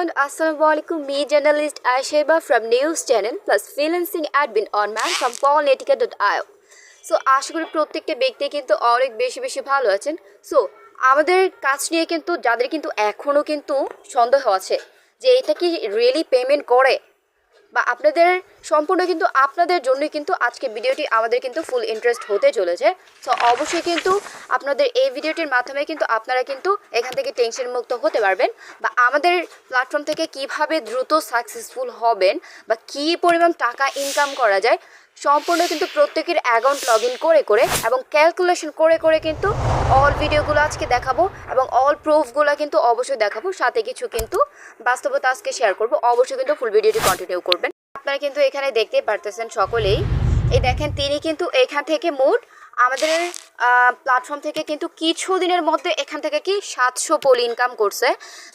everyone, Assalamualaikum. Me journalist Aisheba from News Channel plus freelancing admin on man from polnetica.io. So আশা করি প্রত্যেকটা ব্যক্তি কিন্তু অনেক বেশি বেশি ভালো আছেন সো আমাদের কাজ নিয়ে কিন্তু যাদের কিন্তু এখনও কিন্তু সন্দেহ আছে যে এটা কি রিয়েলি পেমেন্ট করে বা আপনাদের সম্পূর্ণ কিন্তু আপনাদের জন্যই কিন্তু আজকে ভিডিওটি আমাদের কিন্তু ফুল ইন্টারেস্ট হতে চলেছে। সো অবশ্যই কিন্তু আপনাদের এই ভিডিওটির মাধ্যমে কিন্তু আপনারা কিন্তু এখান থেকে টেনশন মুক্ত হতে পারবেন বা আমাদের প্ল্যাটফর্ম থেকে কীভাবে দ্রুত সাকসেসফুল হবেন বা কি পরিমাণ টাকা ইনকাম করা যায় সম্পূর্ণ কিন্তু প্রত্যেকের অ্যাকাউন্ট লগ করে করে এবং ক্যালকুলেশন করে করে কিন্তু অল ভিডিওগুলো আজকে দেখাবো এবং অল প্রুফগুলো কিন্তু অবশ্যই দেখাবো। সাথে কিছু কিন্তু বাস্তবতা আজকে শেয়ার করব। অবশ্যই কিন্তু ফুল ভিডিওটি কন্টিনিউ করবেন। আপনারা কিন্তু এখানে দেখতেই পারতেছেন সকলেই। এই দেখেন, তিনি কিন্তু এখান থেকে মোট আমাদের প্ল্যাটফর্ম থেকে কিন্তু কিছু দিনের মধ্যে এখান থেকে কি সাতশো পোল ইনকাম করছে।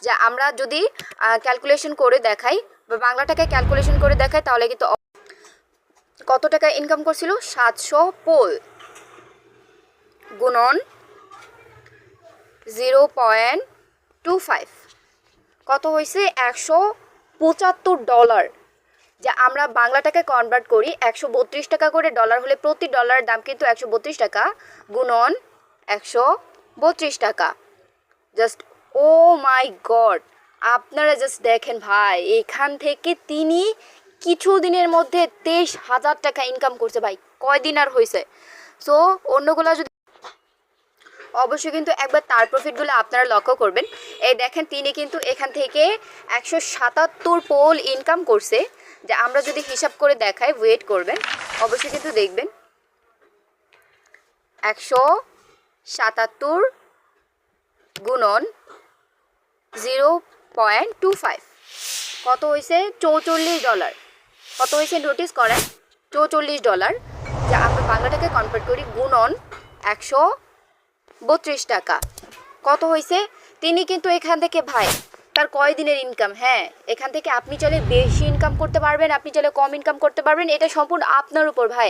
যা আমরা যদি ক্যালকুলেশন করে দেখাই, বা বাংলা টাকায় ক্যালকুলেশন করে দেখাই, তাহলে কিন্তু কত টাকা ইনকাম করছিল? সাতশো পোল। গুণন জিরো পয়েন্ট টু ফাইভ। কত হয়েছে? একশো পঁচাত্তর ডলার। যা আমরা বাংলা টাকায় কনভার্ট করি একশো বত্রিশ টাকা করে ডলার হলে প্রতি ডলারের দাম কিন্তু একশো বত্রিশ টাকা, গুণন একশো বত্রিশ টাকা। জাস্ট ও মাই গড আপনারা জাস্ট দেখেন ভাই, এখান থেকে তিনি কিছু দিনের মধ্যে তেইশ হাজার টাকা ইনকাম করছে ভাই। কয়দিন আর হয়েছে সো অন্যগুলো যদি অবশ্যই কিন্তু একবার তার প্রফিটগুলো আপনারা লক্ষ্য করবেন। এই দেখেন, তিনি কিন্তু এখান থেকে একশো সাতাত্তর পোল ইনকাম করছে। যে আমরা যদি হিসাব করে দেখাই ওয়েট করবেন, অবশ্যই কিন্তু দেখবেন। একশো সাতাত্তর গুণন জিরো পয়েন্ট টু ফাইভ। কত হয়েছে চৌচল্লিশ ডলার। কত হয়েছে নোটিস করেন? চৌচল্লিশ ডলার যা আমরা বাংলা টাকায় কনভার্ট করি গুণন একশো বত্রিশ টাকা। কত হয়েছে? তিনি কিন্তু এখান থেকে ভাই তার কয় দিনের ইনকাম হ্যাঁ এখান থেকে আপনি চলে বেশি ইনকাম করতে পারবেন, আপনি চলে কম ইনকাম করতে পারবেন, এটা সম্পূর্ণ আপনার উপর ভাই।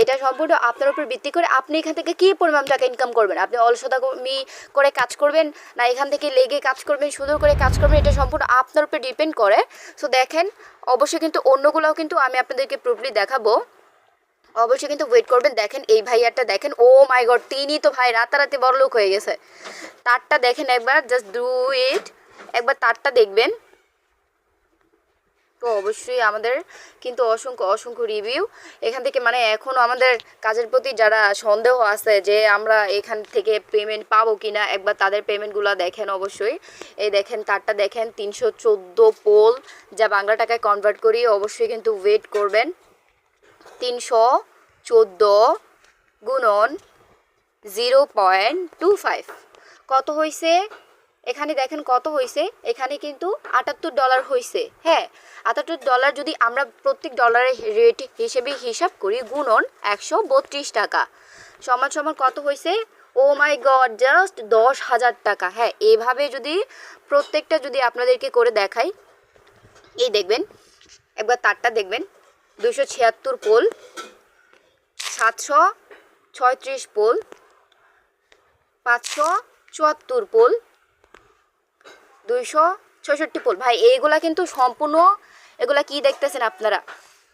এটা সম্পূর্ণ আপনার উপর ভিত্তি করে আপনি এখান থেকে কী পরিমাণ টাকা ইনকাম করবেন? আপনি অলসতা কর্মী করে কাজ করবেন না এখান থেকে লেগে কাজ করবেন সুন্দর করে কাজ করবেন, এটা সম্পূর্ণ আপনার উপর ডিপেন্ড করে। সো দেখেন, অবশ্যই কিন্তু অন্যগুলোও কিন্তু আমি আপনাদেরকে প্রুফলি দেখাবো। অবশ্যই কিন্তু ওয়েট করবেন। দেখেন, এই ভাইয়ারটা দেখেন, ও মাই গড তিনি তো ভাই রাতারাতি বড়লোক হয়ে গেছে। তারটা দেখেন একবার জাস্ট ডু ইট একবার তারটা দেখবেন। তো অবশ্যই আমাদের কিন্তু অসংখ্য অসংখ্য রিভিউ এখান থেকে মানে এখনও আমাদের কাজের প্রতি যারা সন্দেহ আছে যে আমরা এখান থেকে পেমেন্ট পাবো কি না একবার তাদের পেমেন্টগুলো দেখেন অবশ্যই। এই দেখেন, তারটা দেখেন, তিনশো চোদ্দ পোল যা বাংলা টাকায় কনভার্ট করি, অবশ্যই কিন্তু ওয়েট করবেন। তিনশো চোদ্দ গুণন জিরো পয়েন্ট টু ফাইভ কত হয়েছে এখানে দেখেন কত হয়েছে এখানে কিন্তু আটাত্তর ডলার হয়েছে হ্যাঁ? আটাত্তর ডলার যদি আমরা প্রত্যেক ডলারের রেট হিসেবে হিসাব করি, গুণন একশো বত্রিশ টাকা। সমান সমান কত হয়েছে ও মাই গড জাস্ট দশ হাজার টাকা হ্যাঁ? এভাবে যদি প্রত্যেকটা যদি আপনাদেরকে করে দেখাই, এই দেখবেন, একবার তারটা দেখবেন দুশো ছিয়াত্তর পোল, সাতশো ছয়ত্রিশ পোল, পাঁচশো চুয়াত্তর পোল দুইশো ছষট্টি পোল। ভাই, এইগুলা কিন্তু সম্পূর্ণ, এগুলা কি দেখতেছেন আপনারা?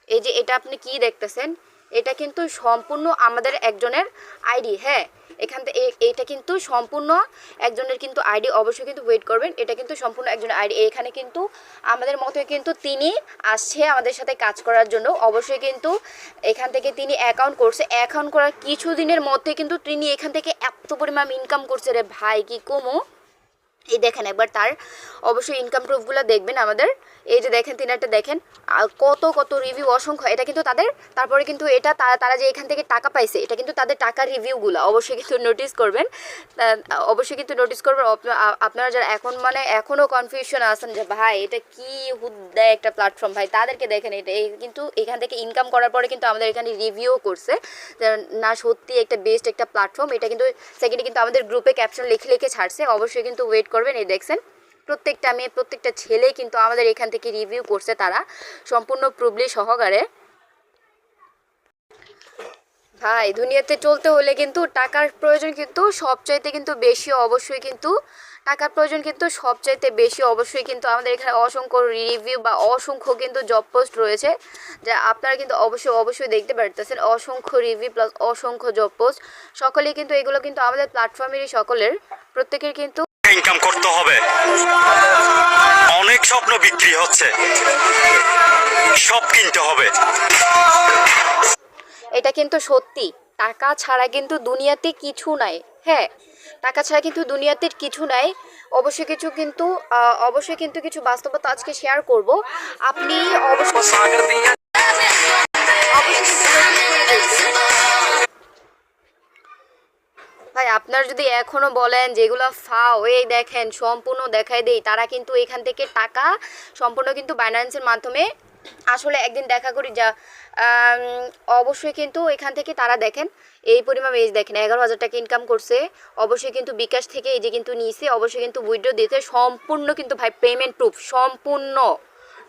এই যে এটা আপনি কি দেখতেছেন? এটা কিন্তু সম্পূর্ণ আমাদের একজনের আইডি হ্যাঁ? এখান থেকে এইটা কিন্তু সম্পূর্ণ একজনের কিন্তু আইডি, অবশ্যই কিন্তু ওয়েট করবেন। এটা কিন্তু সম্পূর্ণ একজনের আইডি। এখানে কিন্তু আমাদের মতো কিন্তু তিনি আসছে আমাদের সাথে কাজ করার জন্য। অবশ্যই কিন্তু এখান থেকে তিনি অ্যাকাউন্ট করছে। অ্যাকাউন্ট করার কিছু দিনের মধ্যে কিন্তু তিনি এখান থেকে এত পরিমাণ ইনকাম করছে রে ভাই, কি কমো? এই দেখেন একবার তার অবশ্যই ইনকাম প্রুফগুলো দেখবেন আমাদের। এই যে দেখেন তিনি একটা দেখেন কত কত রিভিউ অসংখ্য। এটা কিন্তু তাদের, তারপরে কিন্তু এটা তারা তারা যে এখান থেকে টাকা পাইছে, এটা কিন্তু তাদের টাকার রিভিউগুলো অবশ্যই কিন্তু নোটিস করবেন। অবশ্যই কিন্তু নোটিস করবেন। আপনারা যারা এখন মানে এখনও কনফিউশন আছেন যে, ভাই, এটা কি হুদ্দায় একটা প্ল্যাটফর্ম ভাই, তাদেরকে দেখেন এটা। এই কিন্তু এখান থেকে ইনকাম করার পরে কিন্তু আমাদের এখানে রিভিউ করছে না, সত্যি একটা বেস্ট একটা প্ল্যাটফর্ম এটা কিন্তু সেকেন্ডে কিন্তু আমাদের গ্রুপে ক্যাপশন লিখে লিখে ছাড়ছে। অবশ্যই কিন্তু ওয়েট করবেন। এই দেখছেন, প্রত্যেকটা মেয়ে, প্রত্যেকটা ছেলে কিন্তু আমাদের এখান থেকে রিভিউ করছে তারা। সম্পূর্ণ প্রুবলি সহকারে। ভাই, দুনিয়াতে চলতে হলে কিন্তু টাকার প্রয়োজন কিন্তু সবচাইতে কিন্তু বেশি, অবশ্যই কিন্তু টাকার প্রয়োজন কিন্তু সবচাইতে বেশি, অবশ্যই কিন্তু আমাদের এখানে অসংখ্য রিভিউ বা অসংখ্য কিন্তু জব পোস্ট রয়েছে, যা আপনারা কিন্তু অবশ্যই অবশ্যই দেখতে পারতেছেন। অসংখ্য রিভিউ প্লাস অসংখ্য জব পোস্ট সকলেই কিন্তু এগুলো কিন্তু আমাদের প্ল্যাটফর্মেরই সকলের, প্রত্যেকের কিন্তু ইনকাম করতে হবে। অনেক স্বপ্ন বিক্রি হচ্ছে। সব কিনতে হবে। এটা কিন্তু সত্যি। টাকা ছাড়া কিন্তু দুনিয়াতে কিছু নাই। হ্যাঁ টাকা ছাড়া কিন্তু দুনিয়াতে কিছু নাই। অবশ্যই কিছু কিন্তু অবশ্যই কিন্তু কিছু বাস্তবতা আজকে শেয়ার করব। আপনি অবশ্যই আপনার যদি এখনও বলেন যেগুলো ফাও, এই দেখেন, সম্পূর্ণ দেখাই দেই, তারা কিন্তু এখান থেকে টাকা সম্পূর্ণ কিন্তু বাইন্যান্সের মাধ্যমে আসলে একদিন দেখা করি যা অবশ্যই কিন্তু এখান থেকে তারা দেখেন, এই পরিমাণ এই দেখেন, এগারো হাজার টাকা ইনকাম করছে, অবশ্যই কিন্তু বিকাশ থেকে এই যে কিন্তু নিয়েছে অবশ্যই কিন্তু উইড্রো দিতে সম্পূর্ণ কিন্তু ভাই পেমেন্ট প্রুফ সম্পূর্ণ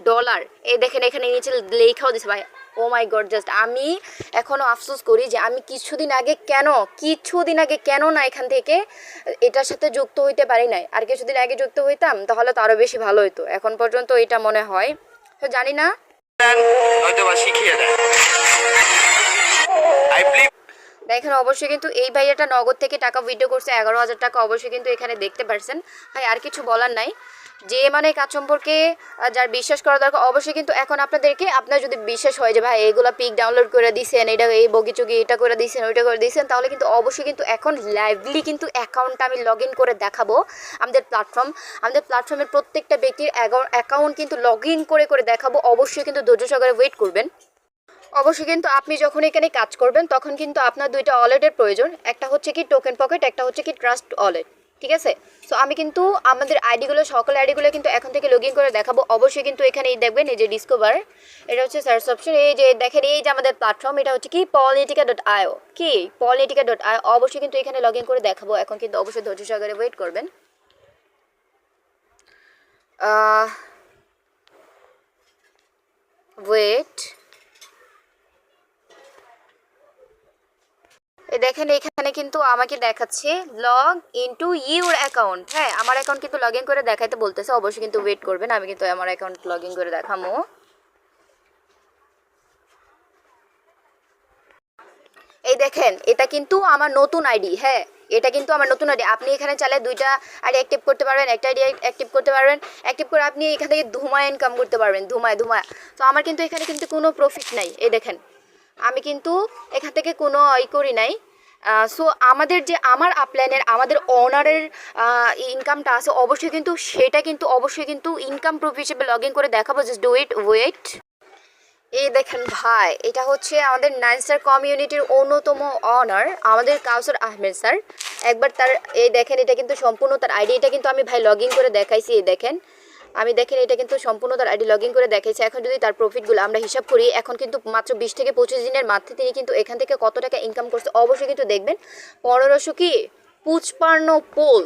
ডলার এই দেখেন এখানে নিচে লেখাও দিছে ভাই ও মাই গড জাস্ট আমি এখনও আফসোস করি যে আমি কিছুদিন আগে কেন কিছুদিন আগে কেন না এখান থেকে এটার সাথে যুক্ত হইতে পারি নাই। আর কিছুদিন আগে যুক্ত হইতাম তাহলে তো আরও বেশি ভালো হতো এখন পর্যন্ত এটা মনে হয়। তো জানি না। শিখিয়ে দেয়। আই অবশ্যই কিন্তু এই ভাইয়াটা নগদ থেকে টাকা উইথড্র করছে এগারো হাজার টাকা অবশ্যই কিন্তু এখানে দেখতে পারছেন। ভাই আর কিছু বলার নাই। যে মানে কাজ সম্পর্কে যার বিশ্বাস করা দরকার, অবশ্যই কিন্তু এখন আপনাদেরকে আপনার যদি বিশ্বাস হয় যে, ভাই এইগুলো পিক ডাউনলোড করে দিছেন, এটা এই বগিচুগি এটা করে দিছেন, ওইটা করে দিছেন, তাহলে কিন্তু অবশ্যই কিন্তু এখন লাইভলি কিন্তু অ্যাকাউন্টটা আমি লগ ইন করে দেখাবো আমাদের প্ল্যাটফর্ম আমাদের প্ল্যাটফর্মের প্রত্যেকটা ব্যক্তির অ্যাকাউন্ট কিন্তু লগ ইন করে করে দেখাবো। অবশ্যই কিন্তু ধৈর্য সহকারে ওয়েট করবেন। অবশ্যই কিন্তু আপনি যখন এখানে কাজ করবেন, তখন কিন্তু আপনার দুইটা ওয়ালেটের প্রয়োজন। একটা হচ্ছে কি টোকেন পকেট একটা হচ্ছে কি ট্রাস্ট ওয়ালেট ঠিক আছে? সো আমি কিন্তু আমাদের আইডিগুলো সকল আইডিগুলো কিন্তু এখন থেকে লগ ইন করে দেখাবো। অবশ্যই কিন্তু এখানে এই দেখবেন এই যে ডিসকভার এটা হচ্ছে সার্চ অপশন এই যে দেখেন, এই যে আমাদের প্ল্যাটফর্ম এটা হচ্ছে কি? পলিটিকা ডট আইও কি? পলিটিকা ডট আইও অবশ্যই কিন্তু এখানে লগ ইন করে দেখাবো। এখন কিন্তু অবশ্যই ধৈর্য সহকারে ওয়েট করবেন। ওয়েট দেখেন, এখানে কিন্তু আমাকে দেখাচ্ছে লগ ইনটু ইউর অ্যাকাউন্ট হ্যাঁ আমার অ্যাকাউন্ট কিন্তু লগ ইন করে দেখাইতে বলতেছে, অবশ্যই কিন্তু ওয়েট করবেন, আমি কিন্তু আমার অ্যাকাউন্ট লগ ইন করে দেখামো। এই দেখেন, এটা কিন্তু আমার নতুন আইডি হ্যাঁ এটা কিন্তু আমার নতুন আইডি আপনি এখানে চাইলে দুইটা আইডি অ্যাক্টিভ করতে পারবেন, একটা আইডি অ্যাক্টিভ করতে পারবেন অ্যাক্টিভ করে আপনি এখান থেকে ধুমায় ইনকাম করতে পারবেন, ধুমায় ধুমায়। তো আমার কিন্তু এখানে কিন্তু কোনো প্রফিট নাই, এই দেখেন। আমি কিন্তু এখান থেকে কোনো ই করি নাই। সো আমাদের যে আমার আপলাইনের আমাদের অনারের ইনকামটা আছে, অবশ্যই কিন্তু সেটা কিন্তু, অবশ্যই কিন্তু ইনকাম প্রুফ হিসেবে লগ করে দেখাবো জাস্ট ডু ইট ওয়েট এই দেখেন ভাই, এটা হচ্ছে আমাদের নাইন স্টার কমিউনিটির অন্যতম অনার আমাদের কাউসার আহমেদ স্যার একবার তার, এই দেখেন, এটা কিন্তু সম্পূর্ণ তার আইডি এটা কিন্তু আমি ভাই লগ করে দেখাইছি, এই দেখেন। আমি দেখেন, এটা কিন্তু সম্পূর্ণ তার আইডি লগ করে দেখাইছি। এখন যদি তার প্রফিটগুলো আমরা হিসাব করি, এখন কিন্তু মাত্র বিশ থেকে পঁচিশ দিনের মাধ্যমে তিনি কিন্তু এখান থেকে কত টাকা ইনকাম করছে অবশ্যই কিন্তু দেখবেন। পনেরোশো কি? পুচপান্ন পোল,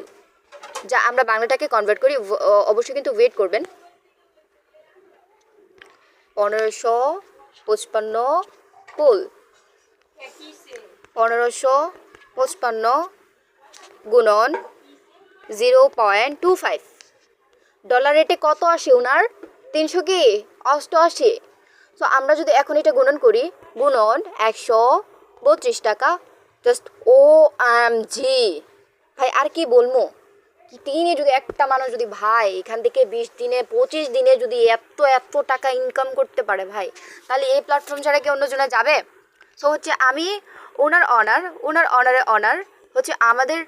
যা আমরা বাংলাটাকে কনভার্ট করি অবশ্যই কিন্তু ওয়েট করবেন। পনেরোশো পঁচপান্ন পোল, পনেরোশো পঁচপান্ন গুণন zero point two five. Dollar রেটে কত আসে ওনার তিনশো কি? অষ্টআশি। তো আমরা যদি এখন এটা গুণন করি, গুণন একশো বত্রিশ টাকা। জাস্ট ও এম জি ভাই, আর কি বলব? কি দিনে যদি একটা মানুষ যদি ভাই, এখান থেকে বিশ দিনে, পঁচিশ দিনে যদি এত এত টাকা ইনকাম করতে পারে ভাই, তাহলে এই প্ল্যাটফর্ম ছাড়া কি অন্যজনে যাবে? সো হচ্ছে আমি ওনার অনার ওনার অনারে অনার হচ্ছে আমাদের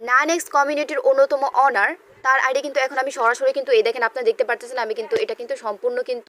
নাইন এক্স কমিউনিটির অন্যতম অনার তার আইডি কিন্তু এখন আমি সরাসরি কিন্তু এই দেখেন, আপনারা দেখতে পারতেছেন, আমি কিন্তু এটা কিন্তু সম্পূর্ণ কিন্তু